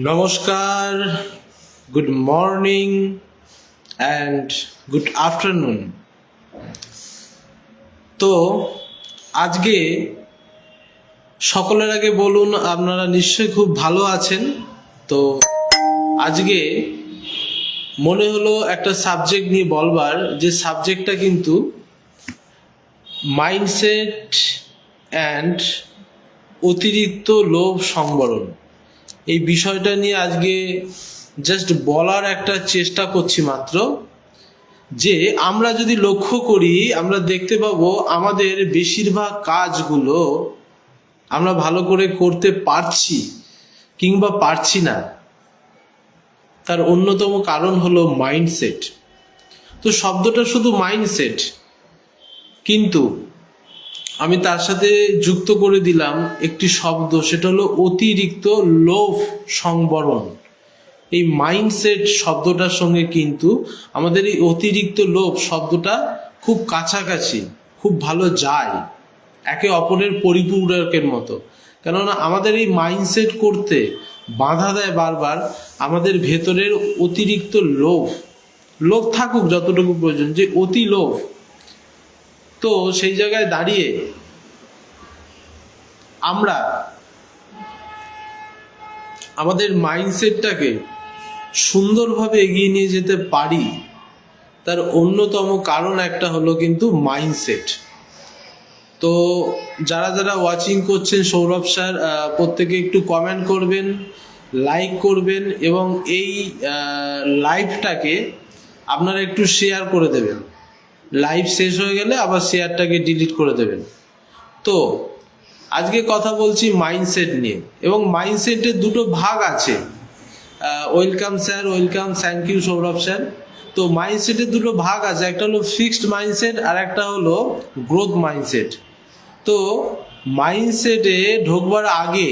নমস্কার good morning and good afternoon তো আজকে সকলের আগে বলুন, আপনারা নিশ্চয়ই খুব ভালো আছেন। তো আজকে মনে হলো একটা সাবজেক্ট নিয়ে বলবার, যে সাবজেক্টটা কিন্তু মাইন্ডসেট অ্যান্ড অতিরিক্ত লোভ সংবরণ। এই বিষয়টা নিয়ে আজকে জাস্ট বলার একটা চেষ্টা করছি মাত্র যে আমরা যদি লক্ষ্য করি, আমরা দেখতে পাবো আমাদের বেশিরভাগ কাজগুলো আমরা ভালো করে করতে পারছি কিংবা পারছি না। তার অন্যতম কারণ হলো মাইন্ডসেট তো শব্দটা শুধু মাইন্ডসেট কিন্তু আমি তার সাথে যুক্ত করে দিলাম একটি শব্দ, সেটা হলো অতিরিক্ত লোভ সংবরণ। এই মাইন্ডসেট শব্দটার সঙ্গে কিন্তু আমাদের এই অতিরিক্ত লোভ শব্দটা খুব কাছাকাছি, খুব ভালো যায়, একে অপরের পরিপূরকের মতো। কেননা আমাদের এই মাইন্ডসেট করতে বাধা দেয় বারবার আমাদের ভেতরের অতিরিক্ত লোভ। লোভ থাকুক যতটুকু প্রয়োজন, যে অতি লোভ। তো সেই জায়গায় দাঁড়িয়ে আমরা আমাদের মাইন্ডসেটটাকে সুন্দরভাবে এগিয়ে নিয়ে যেতে পারি, তার অন্যতম কারণ একটা হলো কিন্তু মাইন্ডসেট তো যারা যারা ওয়াচিং করছেন সৌরভ স্যার প্রত্যেকে একটু কমেন্ট করবেন লাইক করবেন এবং এই লাইভটাকে আপনারা একটু শেয়ার করে দেবেন। লাইভ শেষ হয়ে গেলে আবার শেয়ারটাকে ডিলিট করে দেবেন। তো, আজকে কথা বলছি মাইন্ডসেট নিয়ে এবং মাইন্ডসেটের দুটো ভাগ আছে। Welcome sir welcome thank you Sourav sir তো মাইন্ডসেটের দুটো ভাগ আছে, একটা হলো ফিক্সড মাইন্ডসেট আর একটা হলো গ্রোথ মাইন্ডসেট তো মাইন্ডসেটে ঢোকবার আগে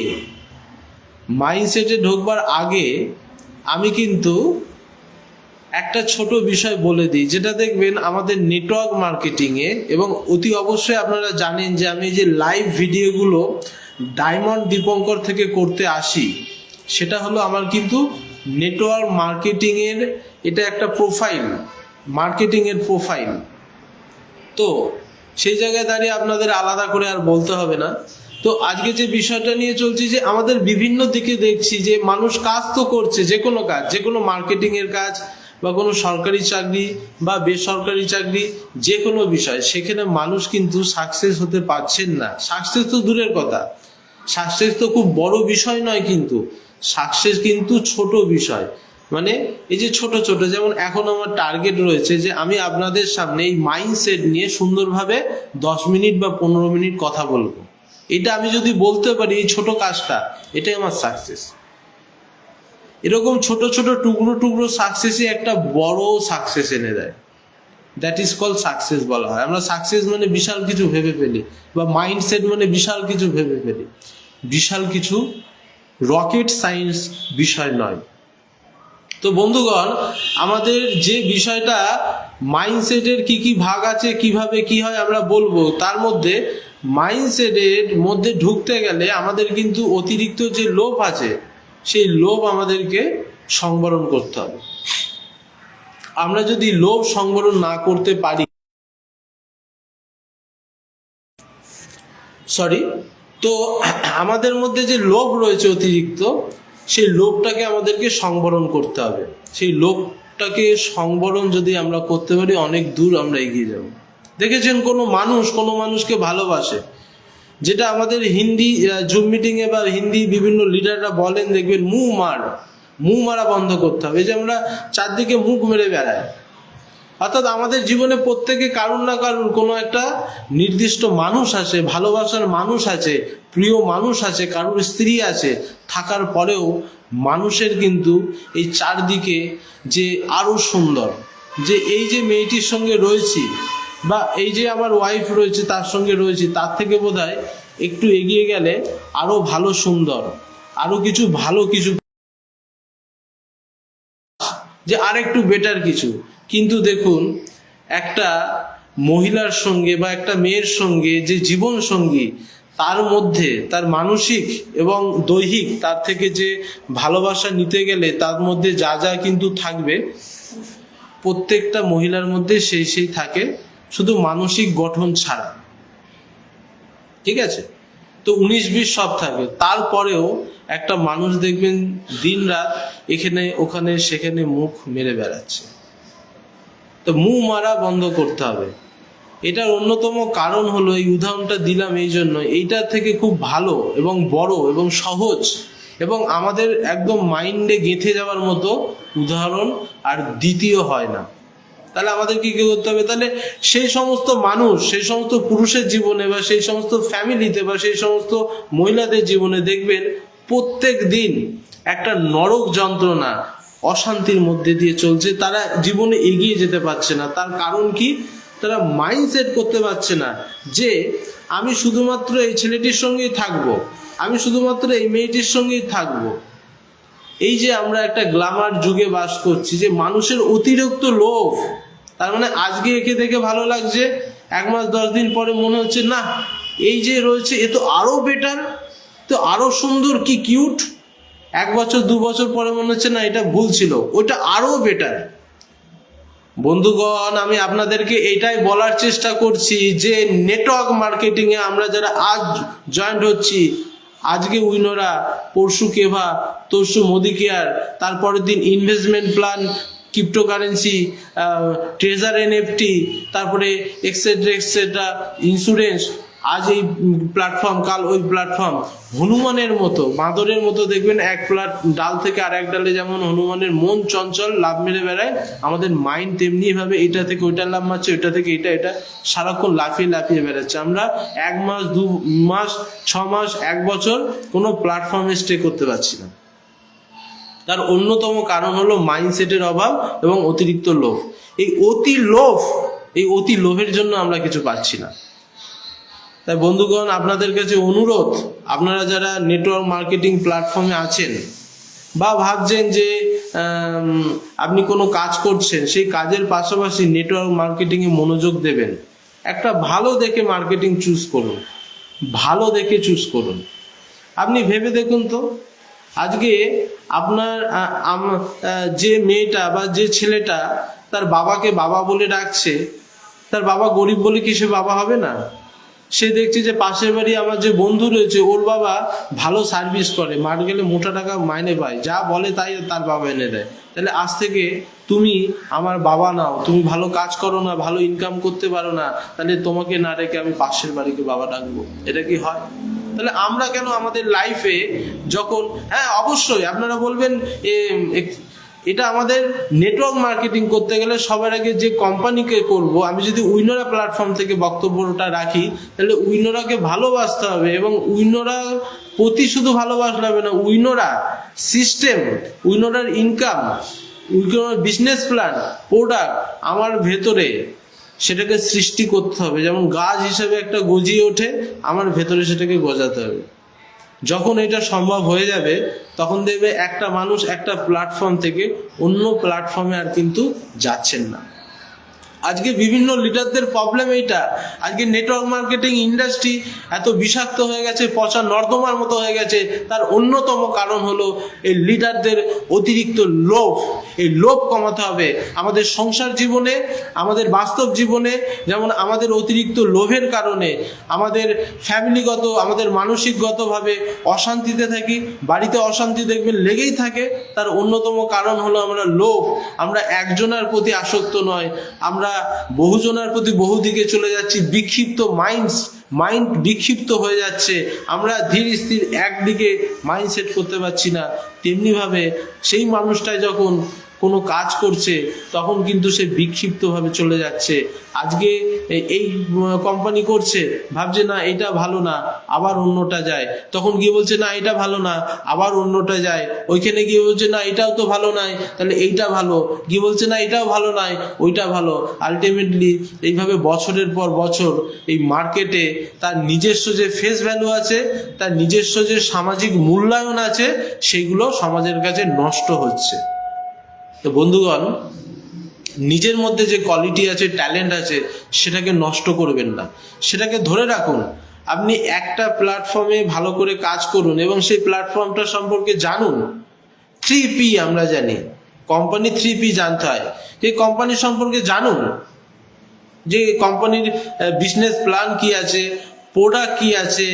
মাইন্ডসেটে ঢোকবার আগে আমি কিন্তু একটা ছোট বিষয় বলে দিই, যেটা দেখবেন আমাদের নেটওয়ার্ক মার্কেটিংয়ে এবং অতি অবশ্যই আপনারা জানেন যে আমি যে লাইভ ভিডিওগুলো ডায়মন্ড দীপঙ্কর থেকে করতে আসি, সেটা হলো আমার কিন্তু নেটওয়ার্ক মার্কেটিংয়ের এটা একটা প্রোফাইল মার্কেটিংয়ের প্রোফাইল তো সেই জায়গায় দাঁড়িয়ে আপনাদের আলাদা করে আর বলতে হবে না। তো আজকে যে বিষয়টা নিয়ে চলছি যে আমাদের বিভিন্ন দিকে দেখছি যে মানুষ কাজ তো করছে, যে কোনো কাজ, যে কোনো মার্কেটিংয়ের কাজ বা কোনো সরকারি চাকরি বা বেসরকারি চাকরি যে কোনো বিষয়, সেখানে মানুষ কিন্তু সাকসেস হতে পারছেন না। সাকসেস তো দূরের কথা। সাকসেস তো খুব বড় বিষয় নয় কিন্তু। সাকসেস কিন্তু ছোট বিষয়। মানে এই যে ছোট ছোট, যেমন এখন আমার টার্গেট রয়েছে যে আমি আপনাদের সামনে এই মাইন্ডসেট নিয়ে সুন্দরভাবে দশ মিনিট বা পনেরো মিনিট কথা বলব। এটা আমি যদি বলতে পারি এই ছোট কাজটা, এটাই আমার সাকসেস এরকম ছোট ছোট টুকরো টুকরো সাকসেসই একটা বড় সাকসেস এনে দেয়। দ্যাট ইজ কল সাকসেস বলা হয়। আমরা সাকসেস মানে বিশাল কিছু ভেবে ফেলি বা মাইন্ডসেট মানে বিশাল কিছু ভেবে ফেলি। বিশাল কিছু রকেট সায়েন্স বিষয় নয়। তো বন্ধুগণ, আমাদের যে বিষয়টা মাইন্ডসেটের কি কি ভাগ আছে, কীভাবে কি হয় আমরা বলব, তার মধ্যে মাইন্ডসেটের মধ্যে ঢুকতে গেলে আমাদের কিন্তু অতিরিক্ত যে লোভ আছে সেই লোভ আমাদেরকে সংবরণ করতে হবে। আমরা যদি লোভ সংবরণ না করতে পারি সরি তো আমাদের মধ্যে যে লোভ রয়েছে অতিরিক্ত, সেই লোভটাকে আমাদেরকে সংবরণ করতে হবে। সেই লোভটাকে সংবরণ যদি আমরা করতে পারি, অনেক দূর আমরা এগিয়ে যাব। দেখেছেন কোনো মানুষ কোনো মানুষকে ভালোবাসে যেটা আমাদের হিন্দি জুম মিটিংয়ে বা হিন্দি বিভিন্ন লিডাররা বলেন, দেখবেন মুখ মার মুখ মারা বন্ধ করতে হবে। এই যে আমরা চারদিকে মুখ মেরে বেড়াই। অর্থাৎ আমাদের জীবনে প্রত্যেকে কারুর না কারুর কোনো একটা নির্দিষ্ট মানুষ আছে, ভালোবাসার মানুষ আছে, প্রিয় মানুষ আছে, কারুর স্ত্রী আছে, থাকার পরেও মানুষের কিন্তু এই চারদিকে যে আরও সুন্দর, যে এই যে মেয়েটির সঙ্গে রয়েছি বা এই যে আমার ওয়াইফ রয়েছে, তার সঙ্গে রয়েছি, তার থেকে বোধহয় একটু এগিয়ে গেলে আরও ভালো সুন্দর, আরও কিছু ভালো কিছু। যে আরেকটু বেটার কিছু। কিন্তু দেখুন, একটা মহিলার সঙ্গে বা একটা মেয়ের সঙ্গে যে জীবন সঙ্গী, তার মধ্যে তার মানসিক এবং দৈহিক, তার থেকে যে ভালোবাসা নিতে গেলে তার মধ্যে যা যা কিন্তু থাকবে, প্রত্যেকটা মহিলার মধ্যে সেই সেই থাকে। শুধু মানসিক গঠন ছাড়া। ঠিক আছে? তো উনিশ বিশ সব থাকবে। তারপরেও একটা মানুষ দেখবেন দিন রাত এখানে, ওখানে, সেখানে মুখ মেরে বেড়াচ্ছে। তো মুখ মারা বন্ধ করতে হবে। এটার অন্যতম কারণ হলো এই উদাহরণটা দিলাম এই জন্য। এইটা থেকে খুব ভালো এবং বড় এবং সহজ এবং আমাদের একদম মাইন্ডে গেঁথে যাওয়ার মতো উদাহরণ আর দ্বিতীয় হয় না। তাহলে আমাদের কি কি করতে হবে? তাহলে সেই সমস্ত মানুষ, সেই সমস্ত পুরুষের জীবনে বা সেই সমস্ত ফ্যামিলিতে বা সেই সমস্ত মহিলাদের জীবনে দেখবেন প্রত্যেক দিন একটা নরক যন্ত্রণা অশান্তির মধ্যে দিয়ে চলছে। তারা জীবনে এগিয়ে যেতে পারছে না। তার কারণ কি? তারা মাইন্ডসেট করতে পারছে না যে আমি শুধুমাত্র এই ছেলেটির সঙ্গেই থাকব। আমি শুধুমাত্র এই মেয়েটির সঙ্গেই থাকব। এই যে আমরা একটা গ্লামার যুগে বাস করছি, যে মানুষের অতিরিক্ত লোভ, তার মানে আজকে একে দেখে ভালো লাগছে, এক মাস, দশ দিন পরে মনে হচ্ছে, না, এই যে রয়েছে, এ তো আরও বেটার তো আরও সুন্দর, কি কিউট এক বছর, দু বছর পরে মনে হচ্ছে, না, এটা ভুল ছিল, ওটা আরও বেটার বন্ধুগণ, আমি আপনাদেরকে এটাই বলার চেষ্টা করছি যে নেটওয়ার্ক মার্কেটিং এ আমরা যারা আজ জয়েন্ট হচ্ছি আজকে উইনোরা, পরশু কেভা, তরশু মোদি কেয়ার তারপরের দিন investment plan cryptocurrency treasure NFT তারপরে এক্সেট্রা এক্সেট্রা ইন্স্যুরেন্স আজ এই প্ল্যাটফর্ম কাল ওই প্ল্যাটফর্ম হনুমানের মতো, বাঁদরের মতো দেখবেন এক প্লাট ডাল থেকে আর এক ডালে যেমন হনুমানের মন চঞ্চল, লাভ মেরে বেড়ায়, আমাদের মাইন্ড তেমনি ভাবে এটা থেকে ওইটা লাভ মারছে, ওইটা থেকে এটা এটা সারাক্ষণ লাফিয়ে লাফিয়ে বেড়াচ্ছে। আমরা এক মাস, দু মাস, ছ মাস, এক বছর কোনো প্ল্যাটফর্মে স্টে করতে পারছি না। তার অন্যতম কারণ হলো মাইন্ডসেটের অভাব এবং অতিরিক্ত লোভ। এই অতি লোভ, এই অতি লোভের জন্য আমরা কিছু পাচ্ছি না। তাই বন্ধুগণ, আপনাদের কাছে অনুরোধ, আপনারা যারা নেটওয়ার্ক মার্কেটিং প্ল্যাটফর্মে আছেন বা ভাবছেন যে আপনি কোনো কাজ করছেন, সেই কাজের পাশাপাশি নেটওয়ার্ক মার্কেটিংয়ে মনোযোগ দেবেন। একটা ভালো দেখে মার্কেটিং চুজ করুন। ভালো দেখে চুজ করুন। আপনি ভেবে দেখুন তো, আজকে আপনার যে মেয়েটা বা যে ছেলেটা তার বাবাকে বাবা বলে ডাকছে, তার বাবা গরিব বলে কি সে বাবা হবে না? সে দেখছে যে পাশের বাড়ি আমার যে বন্ধু রয়েছে, ওর বাবা ভালো সার্ভিস করে। মাঠ গেলে মোটা টাকা মাইনে পায়। যা বলে তাই তার বাবা এনে দেয়। তাহলে আজ থেকে তুমি আমার বাবা নাও। তুমি ভালো কাজ করো না, ভালো ইনকাম করতে পারো না, তাহলে তোমাকে না রেখে আমি পাশের বাড়িকে বাবা ডাকবো। এটা কি হয়? তাহলে আমরা কেন আমাদের লাইফে যখন হ্যাঁ অবশ্যই আপনারা বলবেন এটা আমাদের নেটওয়ার্ক মার্কেটিং করতে গেলে সবার আগে যে কোম্পানিকে করব, আমি যদি উইনোরা প্ল্যাটফর্ম থেকে বক্তব্যটা রাখি, তাহলে উইনোরাকে ভালোবাসতে হবে এবং উইনোরা প্রতি শুধু ভালোবাসলে হবে না, উইনোরা সিস্টেম উইনোরার ইনকাম উইনোরার বিজনেস প্ল্যান প্রোডাক্ট আমার ভেতরে সেটাকে সৃষ্টি করতে হবে। যেমন গাছ হিসেবে একটা গজিয়ে ওঠে, আমার ভেতরে সেটাকে গজাতে হবে। যখন এটা সম্ভব হয়ে যাবে, তখন দেখবে একটা মানুষ একটা প্ল্যাটফর্ম থেকে অন্য প্ল্যাটফর্মে আর কিন্তু যাচ্ছেন না। আজকে বিভিন্ন লিডারদের প্রবলেম এইটা। আজকে নেটওয়ার্ক মার্কেটিং ইন্ডাস্ট্রি এত বিষাক্ত হয়ে গেছে, পচা নর্দমার মতো হয়ে গেছে। তার অন্যতম কারণ হলো এই লিডারদের অতিরিক্ত লোভ। এই লোভ কমাতে হবে। আমাদের সংসার জীবনে, আমাদের বাস্তব জীবনে, যেমন আমাদের অতিরিক্ত লোভের কারণে আমাদের ফ্যামিলিগত আমাদের মানসিকগতভাবে অশান্তিতে থাকি, বাড়িতে অশান্তি দেখবেন লেগেই থাকে। তার অন্যতম কারণ হলো আমরা লোভ। আমরা একজনের প্রতি আসক্ত নয়। আমরা বহুজনের প্রতি বহু দিকে চলে যাচ্ছি, বিক্ষিপ্ত মাইন্ডস মাইন্ড বিক্ষিপ্ত হয়ে যাচ্ছে। আমরা ধীর স্থির একদিকে মাইন্ড সেট করতে পারছি না। তেমনিভাবে সেই মানুষটাই যখন কোনো কাজ করছে, তখন কিন্তু সে বিক্ষিপ্তভাবে চলে যাচ্ছে। আজকে এই কোম্পানি করছে, ভাবছে না এটা ভালো না, আবার অন্যটা যায়। তখন গিয়ে বলছে, না, এটা ভালো না, আবার অন্যটা যায়। ওইখানে গিয়ে বলছে, না, এটাও তো ভালো নয়, তাহলে এইটা ভালো। গিয়ে বলছে, না, এটাও ভালো নয়, ওইটা ভালো। আলটিমেটলি এইভাবে বছরের পর বছর এই মার্কেটে তার নিজস্ব যে ফেস ভ্যালু আছে, তার নিজস্ব যে সামাজিক মূল্যায়ন আছে, সেগুলো সমাজের কাছে নষ্ট হচ্ছে। তো বন্ধুগণ, নিজের মধ্যে যে কোয়ালিটি আছে ট্যালেন্ট আছে, সেটাকে নষ্ট করবেন না। সেটাকে ধরে রাখুন, আপনি একটা প্ল্যাটফর্মে ভালো করে কাজ করুন এবং সেই প্ল্যাটফর্মটা সম্পর্কে জানুন। থ্রি পি আমরা জানি। কোম্পানি থ্রি পি জানতে হয়। এই কোম্পানি সম্পর্কে জানুন যে কোম্পানির বিজনেস প্ল্যান কি আছে প্রোডাক্ট কি আছে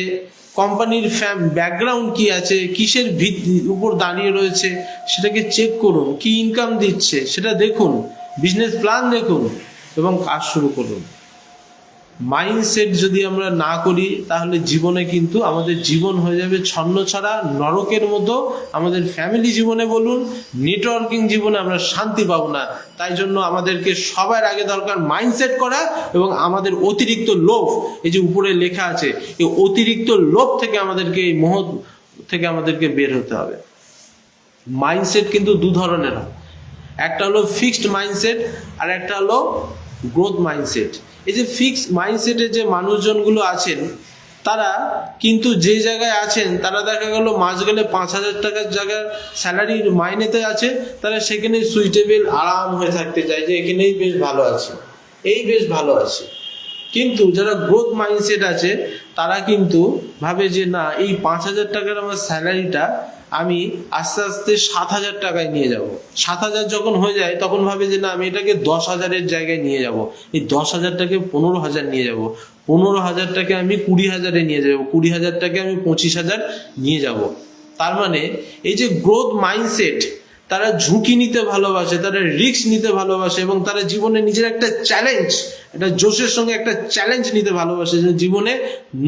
কোম্পানির ফ্যাম ব্যাকগ্রাউন্ড কি আছে, কিসের ভিত্তি উপর দাঁড়িয়ে রয়েছে, সেটাকে চেক করুন, কি ইনকাম দিচ্ছে, সেটা দেখুন বিজনেস প্ল্যান দেখুন, এবং কাজ শুরু করুন। মাইন্ডসেট যদি আমরা না করি, তাহলে জীবনে কিন্তু আমাদের জীবন হয়ে যাবে ছন্ন ছাড়া নরকের মতো। আমাদের ফ্যামিলি জীবনে বলুন নেটওয়ার্কিং জীবনে আমরা শান্তি পাবো না। তাই জন্য আমাদেরকে সবার আগে দরকার মাইন্ডসেট করা এবং আমাদের অতিরিক্ত লোভ। এই যে উপরে লেখা আছে, এই অতিরিক্ত লোভ থেকে আমাদেরকে এই মোহ থেকে আমাদেরকে বের হতে হবে। মাইন্ডসেট কিন্তু দু ধরনের হয়। একটা হলো ফিক্সড মাইন্ডসেট আর একটা হলো গ্রোথ মাইন্ডসেট এই যে ফিক্সড মাইন্ডসেটের যে মানুষজনগুলো আছেন, তারা কিন্তু যে জায়গায় আছেন, তারা দেখা গেল মাস গেলে পাঁচ হাজার টাকার জায়গার স্যালারির মাইনেতে আছে, তারা সেখানে সুইটেবল আরাম হয়ে থাকতে চায় যে এখানেই বেশ ভালো আছে। এই বেশ ভালো আছে। কিন্তু যারা গ্রোথ মাইন্ডসেট আছে, তারা কিন্তু ভাবে যে না, এই পাঁচ হাজার টাকার আমার স্যালারিটা আমি আস্তে আস্তে সাত হাজার টাকায় নিয়ে যাব। সাত হাজার যখন হয়ে যায়, তখন ভাবে যে না, আমি এটাকে দশ হাজারের জায়গায় নিয়ে যাব। এই দশ হাজারটাকে পনেরো হাজার নিয়ে যাব। পনেরো হাজারটাকে আমি কুড়ি হাজারে নিয়ে যাব। কুড়ি হাজারটাকে আমি পঁচিশ হাজার নিয়ে যাব। তার মানে এই যে গ্রোথ মাইন্ডসেট তারা ঝুঁকি নিতে ভালোবাসে, তারা রিস্ক নিতে ভালোবাসে এবং তারা জীবনে নিজের একটা চ্যালেঞ্জ একটা জোশের সঙ্গে একটা চ্যালেঞ্জ নিতে ভালোবাসে জীবনে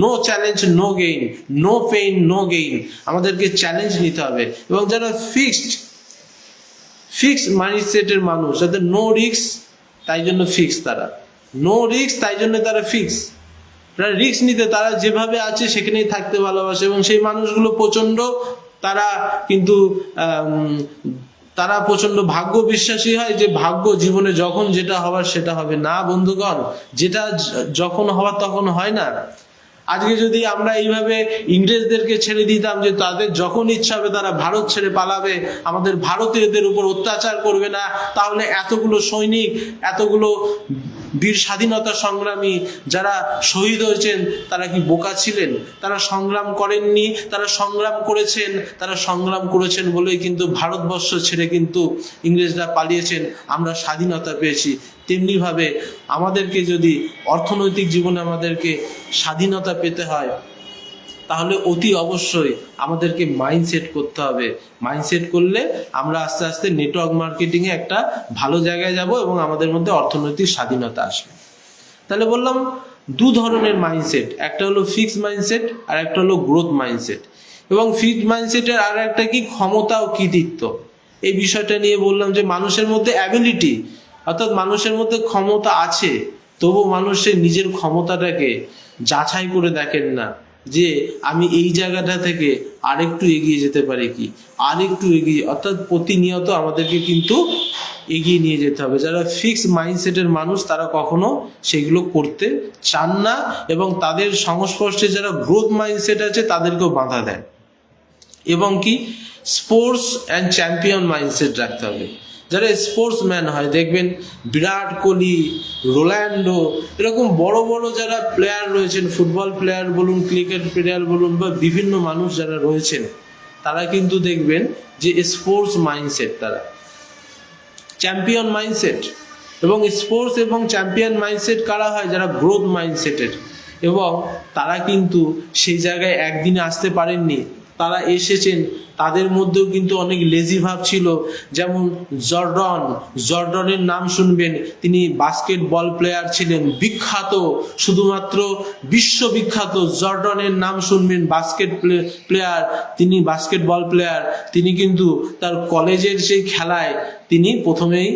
no challenge no gain no pain no gain আমাদেরকে চ্যালেঞ্জ নিতে হবে। এবং যারা ফিক্সড ফিক্স মাইন্ডসেটের মানুষ, যাদের নো রিক্স তাই জন্য ফিক্স তারা। নো রিক্স তাই জন্য তারা ফিক্স তারা রিস্ক নিতে, তারা যেভাবে আছে সেখানেই থাকতে ভালোবাসে এবং সেই মানুষগুলো প্রচণ্ড তারা কিন্তু তারা প্রচণ্ড ভাগ্য বিশ্বাসী হয় যে ভাগ্য জীবনে যখন যেটা হবার সেটা হবে। না বন্ধুগণ, যেটা যখন হওয়ার তখন হয় না। আজকে যদি আমরা এইভাবে ইংরেজদেরকে ছেড়ে দিতাম যে তাদের যখন ইচ্ছা হবে তারা ভারত ছেড়ে পালাবে, আমাদের ভারতীয়দের উপর অত্যাচার করবে না, তাহলে এতগুলো সৈনিক, এতগুলো বীর স্বাধীনতা সংগ্রামী যারা শহীদ হয়েছেন, তারা কি বোকা ছিলেন? তারা সংগ্রাম করেননি, তারা সংগ্রাম করেছেন, তারা সংগ্রাম করেছেন বলেই কিন্তু ভারতবর্ষ ছেড়ে কিন্তু ইংরেজরা পালিয়েছেন। আমরা স্বাধীনতা পেয়েছি। তেমনিভাবে আমাদেরকে যদি অর্থনৈতিক জীবনে আমাদেরকে স্বাধীনতা পেতে হয়, তাহলে অতি অবশ্যই আমাদেরকে মাইন্ডসেট করতে হবে। মাইন্ডসেট করলে আমরা আস্তে আস্তে নেটওয়ার্ক মার্কেটিংয়ে একটা ভালো জায়গায় যাব এবং আমাদের মধ্যে অর্থনৈতিক স্বাধীনতা আসবে। তাহলে বললাম দু ধরনের মাইন্ডসেট একটা হলো ফিক্স মাইন্ডসেট আর একটা হলো গ্রোথ মাইন্ডসেট এবং ফিক্সড মাইন্ডসেটের আর একটা কি, ক্ষমতা ও কৃতিত্ব। এই বিষয়টা নিয়ে বললাম যে মানুষের মধ্যে অ্যাবিলিটি অর্থাৎ মানুষের মধ্যে ক্ষমতা আছে তবু মানুষের নিজের ক্ষমতাটাকে যাচাই করে দেখেন না যে আমি এই জায়গাটা থেকে আরেকটু এগিয়ে যেতে পারি কি? আরেকটু এগিয়ে, অর্থাৎ প্রতিনিয়ত আমাদেরকে কিন্তু এগিয়ে নিয়ে যেতে হবে। যারা ফিক্স মাইন্ডসেটের মানুষ, তারা কখনো সেগুলো করতে চান না এবং তাদের সংস্পর্শে যারা গ্রোথ মাইন্ডসেট আছে, তাদেরকেও বাধা দেয়। এবং কি? স্পোর্টস অ্যান্ড চ্যাম্পিয়ন মাইন্ডসেট রাখতে হবে। যারা স্পোর্টস ম্যান হয়, দেখবেন বিরাট কোহলি রোল্যান্ডো এরকম বড় বড় যারা প্লেয়ার রয়েছেন ফুটবল প্লেয়ার বলুন ক্রিকেট প্লেয়ার বলুন বা বিভিন্ন মানুষ যারা রয়েছেন, তারা কিন্তু দেখবেন যে স্পোর্টস মাইন্ডসেট তারা। চ্যাম্পিয়ন মাইন্ডসেট এবং স্পোর্টস এবং চ্যাম্পিয়ন মাইন্ডসেট কারা হয়? যারা গ্রোথ মাইন্ডসেটের এবং তারা কিন্তু সেই জায়গায় একদিনে আসতে পারেননি, তারা এসেছেন তাদের মধ্যেও কিন্তু অনেক লেজি ভাব ছিল। যেমন জর্ডন, জর্ডনের নাম শুনবেন, তিনি বাস্কেটবল প্লেয়ার ছিলেন, বিখ্যাত, শুধুমাত্র বিশ্ববিখ্যাত জর্ডনের নাম শুনবেন বাস্কেট প্লেয়ার তিনি বাস্কেটবল প্লেয়ার তিনি কিন্তু তার কলেজের সেই খেলায় তিনি প্রথমেই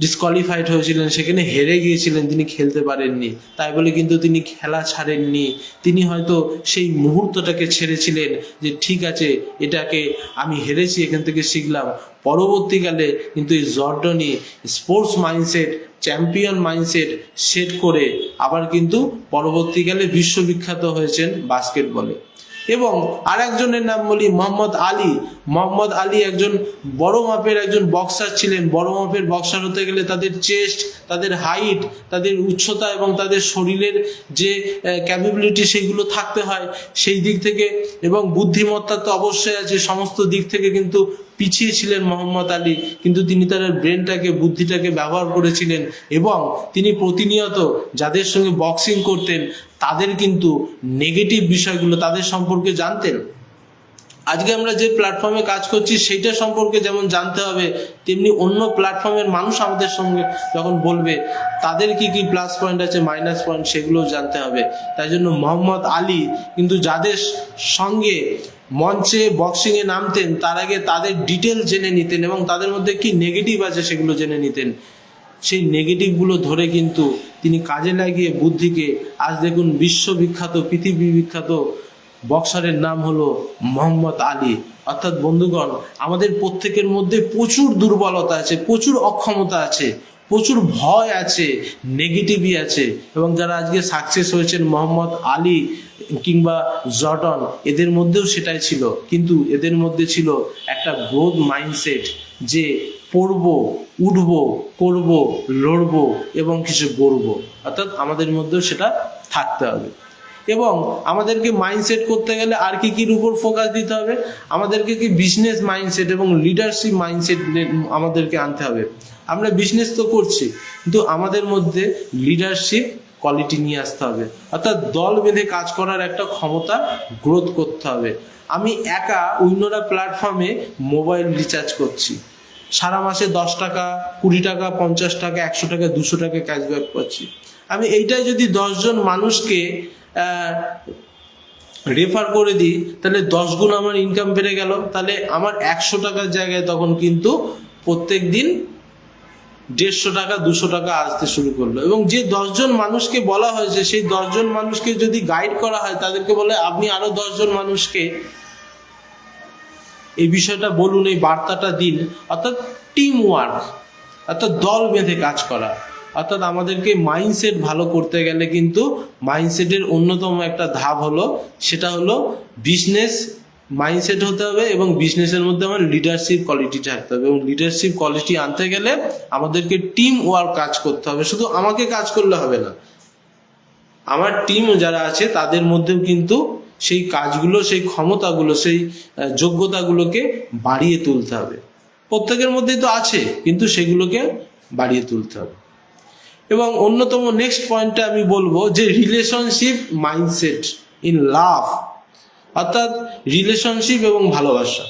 ডিসকোয়ালিফাইড হয়েছিলেন, সেখানে হেরে গিয়েছিলেন, তিনি খেলতে পারেননি। তাই বলে কিন্তু তিনি খেলা ছাড়েননি। তিনি হয়তো সেই মুহূর্তটাকে ছেড়েছিলেন যে, ঠিক আছে, এটাকে আমি হেরেছি, এখান থেকে শিখলাম। পরবর্তীকালে কিন্তু এই জর্ডনি sports mindset champion mindset set করে আবার কিন্তু পরবর্তীকালে বিশ্ববিখ্যাত হয়েছেন বাস্কেটবলে এবং আর একজনের নাম বলি মোহাম্মদ আলী। মোহাম্মদ আলী একজন বড় মাপের একজন বক্সার ছিলেন। বড় মাপের বক্সার হতে গেলে তাদের চেস্ট তাদের হাইট তাদের উচ্চতা এবং তাদের শরীরের যে ক্যাপাবিলিটি সেইগুলো থাকতে হয় সেই দিক থেকে এবং বুদ্ধিমত্তা তো অবশ্যই আছে, সমস্ত দিক থেকে কিন্তু পিছিয়ে ছিলেন মোহাম্মদ আলী। কিন্তু তিনি তার ব্রেনটাকে বুদ্ধিটাকে ব্যবহার করেছিলেন এবং তিনি প্রতিনিয়ত যাদের সঙ্গে বক্সিং করতেন তাদের কিন্তু নেগেটিভ বিষয়গুলো তাদের সম্পর্কে জানতেন। আজকে আমরা যে প্ল্যাটফর্মে কাজ করছি, সেইটা সম্পর্কে যেমন জানতে হবে, তেমনি অন্য প্ল্যাটফর্মের মানুষ আমাদের সঙ্গে যখন বলবে, তাদের কি কি প্লাস পয়েন্ট আছে মাইনাস পয়েন্ট সেগুলোও জানতে হবে। তাই জন্য মোহাম্মদ আলী কিন্তু যাদের সঙ্গে মঞ্চে বক্সিংয়ে নামতেন, তার আগে তাদের ডিটেল জেনে নিতেন এবং তাদের মধ্যে কি নেগেটিভ আছে সেগুলো জেনে নিতেন। সেই নেগেটিভগুলো ধরে কিন্তু তিনি কাজে লাগিয়ে বুদ্ধিকে আজ দেখুন বিশ্ববিখ্যাত, পৃথিবী বিখ্যাত বক্সারের নাম হলো মোহাম্মদ আলী। অর্থাৎ বন্ধুগণ, আমাদের প্রত্যেকের মধ্যে প্রচুর দুর্বলতা আছে, প্রচুর অক্ষমতা আছে, প্রচুর ভয় আছে নেগেটিভই আছে। এবং যারা আজকে সাকসেস হয়েছেন মোহাম্মদ আলী কিংবা জর্ডন, এদের মধ্যেও সেটাই ছিল। কিন্তু এদের মধ্যে ছিল একটা গ্রোথ মাইন্ডসেট যে পড়ব, উঠবো, করব, লড়বো এবং কিছু গড়বো। অর্থাৎ আমাদের মধ্যেও সেটা থাকতে হবে। এবং আমাদেরকে মাইন্ডসেট করতে গেলে আর কি কির উপর ফোকাস দিতে হবে? আমাদেরকে কি বিজনেস মাইন্ডসেট এবং লিডারশিপ মাইন্ডসেট আমাদেরকে আনতে হবে? আমরা বিজনেস তো করছি, কিন্তু আমাদের মধ্যে লিডারশিপ কোয়ালিটি নিয়ে আসতে হবে। অর্থাৎ দল বেঁধে কাজ করার একটা ক্ষমতা গ্রোথ করতে হবে। আমি একা অন্যরা প্ল্যাটফর্মে মোবাইল রিচার্জ করছি। সারা মাসে দশ টাকা, কুড়ি টাকা, পঞ্চাশ টাকা, একশো টাকা, দুশো টাকা ক্যাশব্যাক পাচ্ছি। আমি এইটাই যদি দশজন মানুষকে রেফার করে দিই, তাহলে দশ গুণ আমার ইনকাম বেড়ে গেল। তাহলে আমার একশো টাকার জায়গায় তখন কিন্তু প্রত্যেক দিন দেড়শো টাকা, দুশো টাকা আসতে শুরু করল। এবং যে দশজন মানুষকে বলা হয়েছে, সেই দশজন মানুষকে যদি গাইড করা হয়, তাদেরকে বলে, আপনি আরও দশজন মানুষকে এই বিষয়টা বলুন, এই বার্তাটা দিন। অর্থাৎ টিম ওয়ার্ক অর্থাৎ দল বেঁধে কাজ করা। অর্থাৎ আমাদেরকে মাইন্ডসেট ভালো করতে গেলে কিন্তু মাইন্ডসেটের অন্যতম একটা ধাপ হলো, সেটা হলো বিজনেস মাইন্ডসেট হতে হবে এবং বিজনেসের মধ্যে আমার লিডারশিপ কোয়ালিটি থাকতে হবে। এবং লিডারশিপ কোয়ালিটি আনতে গেলে আমাদেরকে টিম ওয়ার্ক কাজ করতে হবে। শুধু আমাকে কাজ করলে হবে না, আমার টিম যারা আছে তাদের মধ্যেও কিন্তু সেই কাজগুলো, সেই ক্ষমতাগুলো, সেই যোগ্যতাগুলোকে বাড়িয়ে তুলতে হবে। প্রত্যেকের মধ্যেই তো আছে, কিন্তু সেগুলোকে বাড়িয়ে তুলতে হবে। এবং অন্যতম নেক্সট পয়েন্টে আমি বলব যে রিলেশনশিপ মাইন্ডসেট ইন লাভ অর্থাৎ রিলেশনশিপ এবং ভালোবাসা।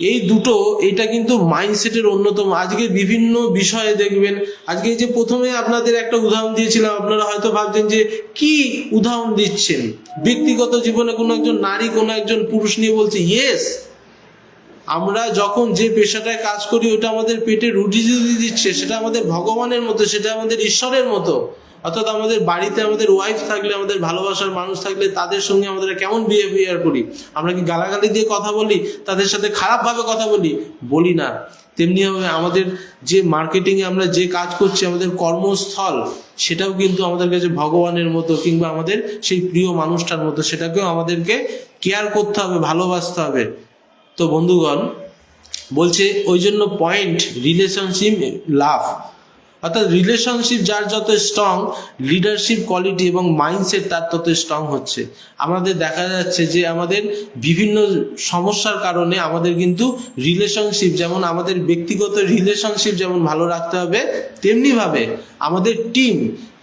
এই দুটো, এটা কিন্তু মাইন্ডসেটের অন্যতম। আজকে বিভিন্ন বিষয়ে দেখবেন, আজকে যে প্রথমে আপনাদের একটা উদাহরণ দিয়েছিলাম, আপনারা হয়তো ভাবছেন যে কি উদাহরণ দিচ্ছেন? ব্যক্তিগত জীবনে কোনো একজন নারী, কোনো একজন পুরুষ নিয়ে বলছে ইয়েস আমরা যখন যে পেশাটায় কাজ করি, ওটা আমাদের পেটে রুটি দিচ্ছে, সেটা আমাদের ভগবানের মতো, সেটা আমাদের ঈশ্বরের মতো। অর্থাৎ আমাদের বাড়িতে আমাদের ওয়াইফ থাকলে, আমাদের ভালোবাসার মানুষ থাকলে, তাদের সঙ্গে আমাদের কেমন বিহেভিয়ার করি? আমরা কি গালাগালি দিয়ে কথা বলি? তাদের সাথে খারাপভাবে কথা বলি? বলি না। তেমনি হবে আমাদের যে মার্কেটিংয়ে আমরা যে কাজ করছি, আমাদের কর্মস্থল, সেটাও কিন্তু আমাদের কাছে ভগবানের মতো কিংবা আমাদের সেই প্রিয় মানুষটার মতো, সেটাকেও আমাদেরকে কেয়ার করতে হবে, ভালোবাসতে হবে। তো বন্ধুগণ, বলছে, ওই জন্য পয়েন্ট রিলেশনশিপ লাভ অর্থাৎ রিলেশনশিপ যার যত স্ট্রং লিডারশিপ কোয়ালিটি এবং মাইন্ডসেট তার তত স্ট্রং হচ্ছে। আমাদের দেখা যাচ্ছে যে আমাদের বিভিন্ন সমস্যার কারণে আমাদের কিন্তু রিলেশনশিপ যেমন আমাদের ব্যক্তিগত রিলেশনশিপ যেমন ভালো রাখতে হবে তেমনিভাবে আমাদের টিম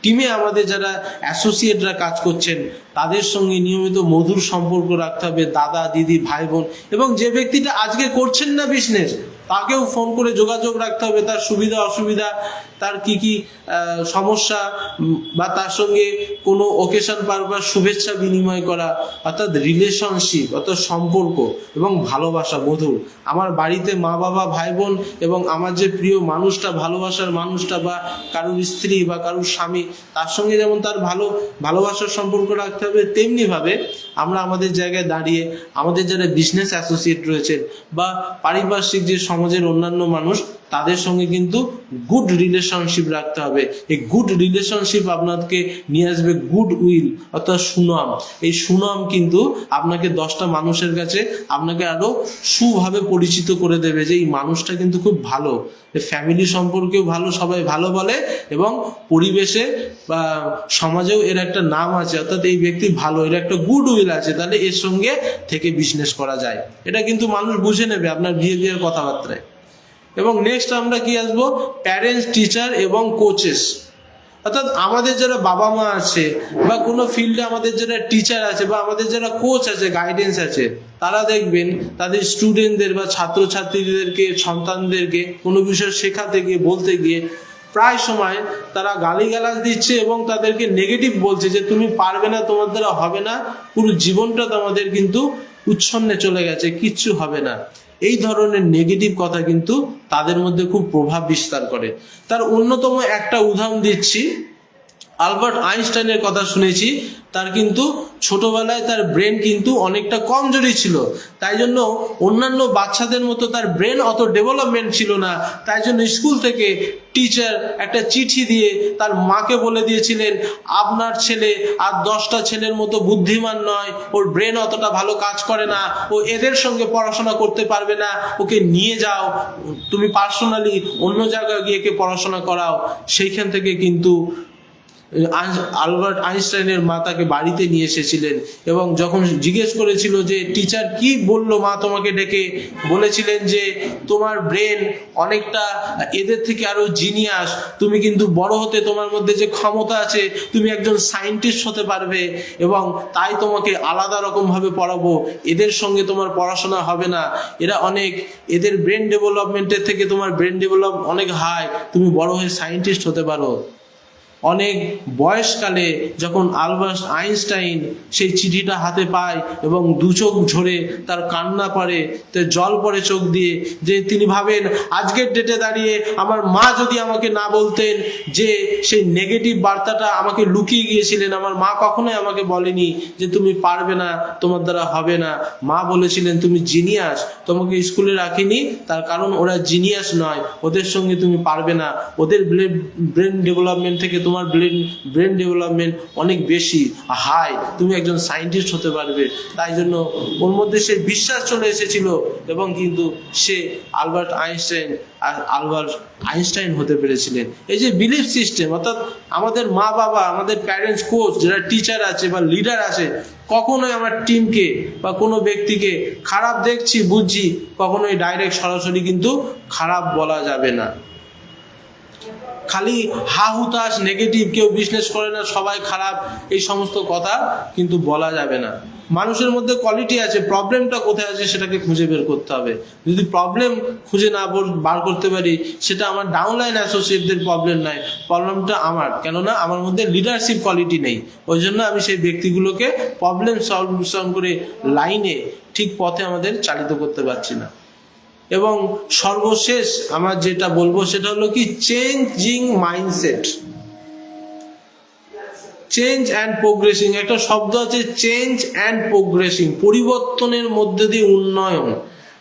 টিমে আমাদের যারা অ্যাসোসিয়েটরা কাজ করছেন, তাদের সঙ্গে নিয়মিত মধুর সম্পর্ক রাখতে হবে, দাদা, দিদি, ভাই, বোন এবং যে ব্যক্তিটা আজকে করছেন না বিজনেস তাকেও ফোন করে যোগাযোগ রাখতে হবে, তার সুবিধা, অসুবিধা তার কি কি সমস্যা বা তার সঙ্গে কোনো ওকেশন পারপাস শুভেচ্ছা বিনিময় করা, অর্থাৎ রিলেশনশিপ অর্থাৎ সম্পর্ক এবং ভালোবাসা মধুর আমার বাড়িতে মা বাবা, ভাই বোন এবং আমার যে প্রিয় মানুষটা, ভালোবাসার মানুষটা বা কারুর স্ত্রী বা কারুর স্বামী, তার সঙ্গে যেমন তার ভালো, ভালোবাসার সম্পর্ক রাখতে হবে, তেমনিভাবে আমরা আমাদের জায়গায় দাঁড়িয়ে আমাদের যারা বিজনেস অ্যাসোসিয়েট রয়েছেন বা পারিপার্শ্বিক যে সমাজের অন্যান্য মানুষ তাদের সঙ্গে কিন্তু গুড রিলেশনশিপ রাখতে হবে। এই গুড রিলেশনশিপ আপনাকে নিয়ে আসবে গুড উইল অর্থাৎ সুনাম। এই সুনাম কিন্তু আপনাকে দশটা মানুষের কাছে আপনাকে আরও সুভাবে পরিচিত করে দেবে যে এই মানুষটা কিন্তু খুব ভালো। ফ্যামিলি সম্পর্কেও ভালো, সবাই ভালো বলে এবং পরিবেশে বা সমাজেও এর একটা নাম আছে, অর্থাৎ এই ব্যক্তি ভালো, এর একটা গুড উইল আছে, তাহলে এর সঙ্গে থেকে বিজনেস করা যায়। এটা কিন্তু মানুষ বুঝে নেবে আপনার বিহেভিয়ার কথাবার্তায়। এবং নেক্সট আমরা কি আসব? প্যারেন্টস টিচার এবং কোচেস অর্থাৎ আমাদের যারা বাবা মা আছে বা কোনো ফিল্ডে আমাদের যারা টিচার আছে বা আমাদের যারা কোচ আছে গাইডেন্স আছে, তারা দেখবেন তাদের স্টুডেন্টদের বা ছাত্রছাত্রীদেরকে, সন্তানদেরকে কোনো বিষয় শেখাতে গিয়ে, বলতে গিয়ে প্রায় সময় তারা গালিগালাজ দিচ্ছে এবং তাদেরকে নেগেটিভ বলছে যে, তুমি পারবে না, তোমার দ্বারা হবে না, পুরো জীবনটা তোমাদের কিন্তু উচ্ছন্নে চলে গেছে, কিচ্ছু হবে না। এই ধরনের নেগেটিভ কথা কিন্তু তাদের মধ্যে খুব প্রভাব বিস্তার করে। তার অন্যতম একটা উদাহরণ দিচ্ছি। আলবার্ট আইনস্টাইনের কথা শুনেছি। তার কিন্তু ছোটবেলায় তার ব্রেন কিন্তু অনেকটা কমজোরি ছিল। তাই জন্য অন্যান্য বাচ্চাদের মতো তার ব্রেন অত ডেভেলপমেন্ট ছিল না। তাই জন্য স্কুল থেকে টিচার একটা চিঠি দিয়ে তার মাকে বলে দিয়েছিলেন, আপনার ছেলে আর দশটা ছেলের মতো বুদ্ধিমান নয়। ওর ব্রেন অতটা ভালো কাজ করে না। ও এদের সঙ্গে পড়াশোনা করতে পারবে না। ওকে নিয়ে যাও। তুমি পার্সোনালি অন্য জায়গায় গিয়ে পড়াশোনা করাও। সেইখান থেকে কিন্তু আলবার্ট আইনস্টাইনের মা তাকে বাড়িতে নিয়ে এসেছিলেন এবং যখন জিজ্ঞেস করেছিল যে, টিচার, কি বলল মা তোমাকে ডেকে? বলেছিলেন যে, তোমার ব্রেন অনেকটা এদের থেকে আরও জিনিয়াস। তুমি কিন্তু বড় হতে তোমার মধ্যে যে ক্ষমতা আছে, তুমি একজন সায়েন্টিস্ট হতে পারবে এবং তাই তোমাকে আলাদা রকমভাবে পড়াবো। এদের সঙ্গে তোমার পড়াশোনা হবে না। এরা অনেক, এদের ব্রেন ডেভেলপমেন্টের থেকে তোমার ব্রেন ডেভেলপ অনেক হাই। তুমি বড় হয়ে সায়েন্টিস্ট হতে পারো। অনেক বয়সকালে যখন আলবার্ট আইনস্টাইন সেই চিঠিটা হাতে পায় এবং দু চোখ ঝরে তার কান্না পড়ে, তো জল পড়ে চোখ দিয়ে যে তিনি ভাবেন, আজকের ডেটে দাঁড়িয়ে আমার মা যদি আমাকে না বলতেন যে সেই নেগেটিভ বার্তাটা আমাকে লুকিয়ে গিয়েছিলেন, আমার মা কখনোই আমাকে বলেনি যে তুমি পারবে না, তোমার দ্বারা হবে না। মা বলেছিলেন, তুমি জিনিয়াস তোমাকে স্কুলে রাখিনি, তার কারণ ওরা জিনিয়াস নয়, ওদের সঙ্গে তুমি পারবে না। ওদের ব্রেন ডেভেলপমেন্ট থেকে তোমার ব্রেন ব্রেন ডেভেলপমেন্ট অনেক বেশি, হাই, তুমি একজন সায়েন্টিস্ট হতে পারবে। তাই জন্য ওর মধ্যে সে বিশ্বাস চলে এসেছিল এবং কিন্তু সে আলবার্ট আইনস্টাইন আর আলবার্ট আইনস্টাইন হতে পেরেছিলেন। এই যে বিলিফ সিস্টেম অর্থাৎ আমাদের মা বাবা, আমাদের প্যারেন্টস কোচ যারা টিচার আছে বা লিডার আছে, কখনোই আমার টিমকে বা কোনো ব্যক্তিকে খারাপ দেখছি, বুঝছি, কখনোই ডাইরেক্ট সরাসরি কিন্তু খারাপ বলা যাবে না। খালি হা হুতাশ নেগেটিভ কেউ বিজনেস করে না, সবাই খারাপ, এই সমস্ত কথা কিন্তু বলা যাবে না। মানুষের মধ্যে কোয়ালিটি আছে প্রবলেমটা কোথায় আছে সেটাকে খুঁজে বের করতে হবে। যদি প্রবলেম খুঁজে না বার- করতে পারি, সেটা আমার ডাউনলাইন অ্যাসোসিয়েটদের প্রবলেম নয় প্রবলেমটা আমার। কেননা আমার মধ্যে লিডারশিপ কোয়ালিটি নেই। ওই জন্য আমি সেই ব্যক্তিগুলোকে প্রবলেম সলভ করে লাইনে ঠিক পথে আমাদের চালিত করতে পারছি না। এবং সর্বশেষ আমার যেটা বলব সেটা হলো কি changing mindset change and progressing একটা শব্দ আছে চেঞ্জ অ্যান্ড প্রোগ্রেসিং পরিবর্তনের মধ্যে দিয়ে উন্নয়ন।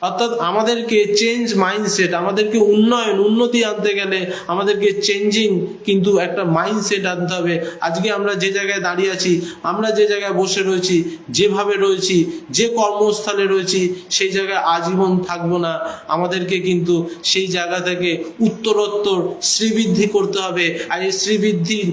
অর্থাৎ আমাদেরকে চেঞ্জ মাইন্ডসেট আমাদেরকে উন্নয়ন, উন্নতি আনতে গেলে আমাদেরকে চেঞ্জিং কিন্তু একটা মাইন্ডসেট আনতে হবে। আজকে আমরা যে জায়গায় দাঁড়িয়ে আছি, আমরা যে জায়গায় বসে রয়েছি, যেভাবে রয়েছি, যে কর্মস্থলে রয়েছি, সেই জায়গায় আজীবন থাকব না। আমাদেরকে কিন্তু সেই জায়গা থেকে উত্তরোত্তর শ্রীবৃদ্ধি করতে হবে। আর এই শ্রীবৃদ্ধির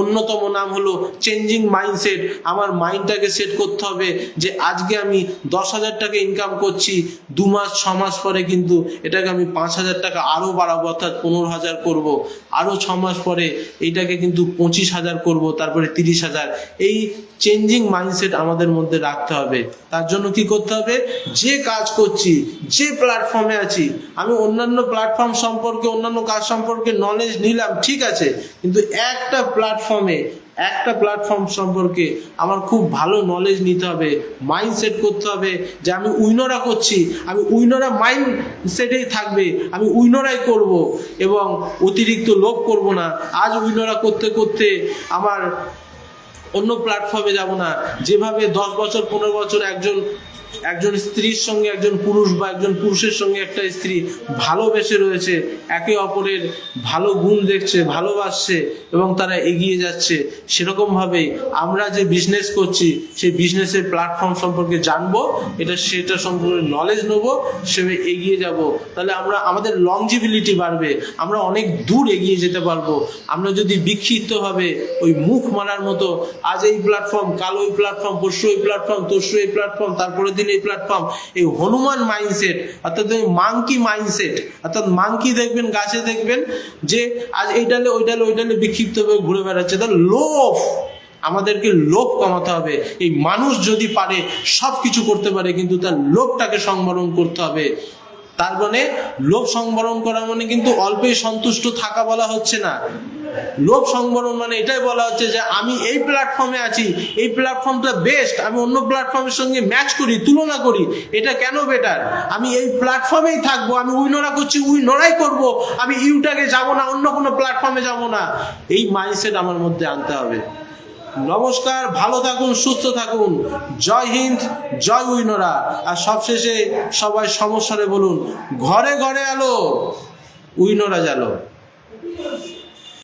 অন্যতম নাম হলো চেঞ্জিং মাইন্ডসেট আমার মাইন্ডটাকে সেট করতে হবে যে আজকে আমি দশ হাজার টাকা ইনকাম করছি, দু মাস ছ মাস পরে কিন্তু এটাকে আমি পাঁচ হাজার টাকা আরও বাড়াবো, অর্থাৎ পনেরো হাজার করব। আরও ছ মাস পরে এইটাকে কিন্তু পঁচিশ হাজার করব, তারপরে তিরিশ হাজার। এই চেঞ্জিং মাইন্ডসেট আমাদের মধ্যে রাখতে হবে। তার জন্য কি করতে হবে? যে কাজ করছি, যে প্ল্যাটফর্মে আছি, আমি অন্যান্য প্ল্যাটফর্ম সম্পর্কে, অন্যান্য কাজ সম্পর্কে নলেজ নিলাম, ঠিক আছে। কিন্তু একটা প্ল্যাটফর্মে একটা প্ল্যাটফর্ম সম্পর্কে আমার খুব ভালো নলেজ নিতে হবে মাইন্ড সেট করতে হবে যে আমি উইনরা করছি, আমি উইনরা মাইন্ড সেটেই থাকবে, আমি উইনরাই করব এবং অতিরিক্ত লোভ করব না। আজ উইনরা করতে করতে আমার অন্য প্ল্যাটফর্মে যাব না। যেভাবে দশ বছর, পনেরো বছর একজন একজন স্ত্রীর সঙ্গে একজন পুরুষ বা একজন পুরুষের সঙ্গে একটা স্ত্রী ভালোবেসে রয়েছে, একে অপরের ভালো গুণ দেখছে, ভালোবাসছে এবং তারা এগিয়ে যাচ্ছে। সেরকমভাবে আমরা যে বিজনেস করছি, সেই বিজনেসের প্ল্যাটফর্ম সম্পর্কে জানব, এটা সেটা সম্পর্কে নলেজ নেব, সেভাবে এগিয়ে যাব। তাহলে আমরা, আমাদের লংজিবিলিটি বাড়বে, আমরা অনেক দূর এগিয়ে যেতে পারব। আমরা যদি বিক্ষিপ্তভাবে ওই মুখ মারার মতো, আজ এই প্ল্যাটফর্ম কাল ওই প্ল্যাটফর্ম পরশু এই প্ল্যাটফর্ম তরশু এই প্ল্যাটফর্ম তারপরের দিন এই প্ল্যাটফর্ম এই হনুমান মাইন্ডসেট অর্থাৎ ওই মাংকি মাইন্ডসেট অর্থাৎ মাংকি দেখবেন, গাছে দেখবেন যে আজ এই ডালে, ওই ডালে ওই ডালে বিক্ষিপ্তভাবে ঘুরে বেড়াচ্ছে। তার লোভ আমাদেরকে লোভ কমাতে হবে। এই মানুষ যদি পারে সব কিছু করতে পারে, কিন্তু তার লোভটাকে সংবরণ করতে হবে। তার মানে লোভ সংবরণ করা মানে কিন্তু অল্পে সন্তুষ্ট থাকা বলা হচ্ছে না। লোভ সংবরণ মানে এটাই বলা হচ্ছে যে আমি এই প্ল্যাটফর্মে আছি, এই প্ল্যাটফর্মটা বেস্ট আমি অন্য প্ল্যাটফর্মের সঙ্গে ম্যাচ করি, তুলনা করি, এটা কেন বেটার আমি এই প্ল্যাটফর্মেই থাকব, আমি উইনোরা করছি, উইনোরাই করব, আমি ইউটাকে যাব না, অন্য কোনো প্ল্যাটফর্মে যাব না। এই মাইন্ডসেট আমার মধ্যে আনতে হবে। নমস্কার, ভালো থাকুন, সুস্থ থাকুন। জয় হিন্দ, জয় উইনোরা। আর সবশেষে সবাই সমস্যারে বলুন, ঘরে ঘরে আলো, উইনোরা জালো